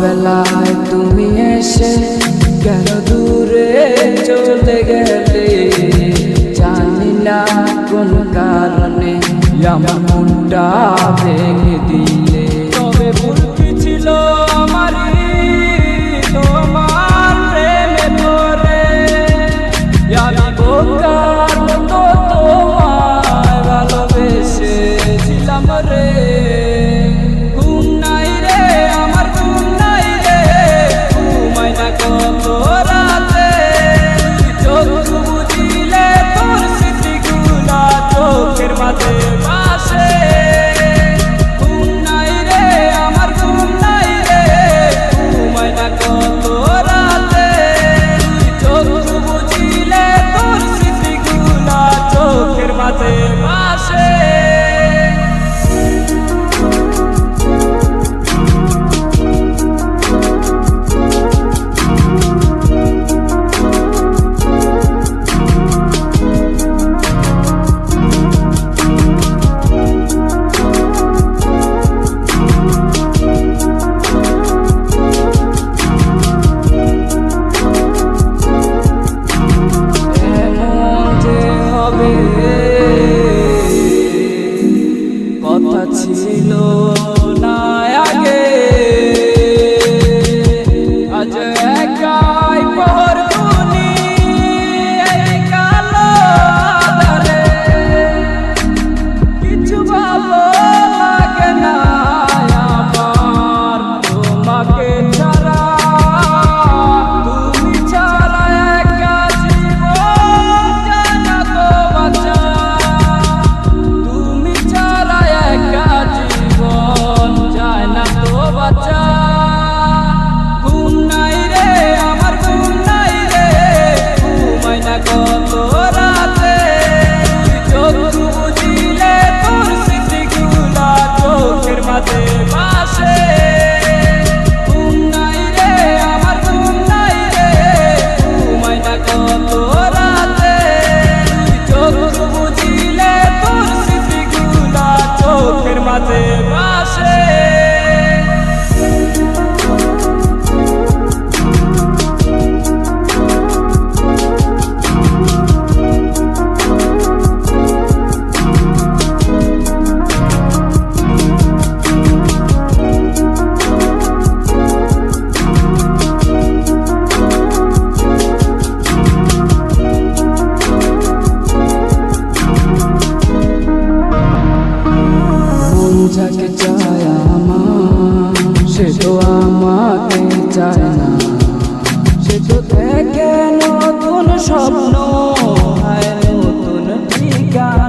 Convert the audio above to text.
বেলায় তুমি এসে কেন দূরে, চলে গেলে। জানি না কোন কারণে আমার মনটা ভেঙে দিলে। তবে ভুলটি ছিল আমার তোমার প্রেমে পড়ে। আমি বোকার মতো তোমায় রে। me. যাকে চায় আমার, সে তো আমাকে চায় না। সে তো দেখে নতুন স্বপ্ন নতুন ঠিকানা।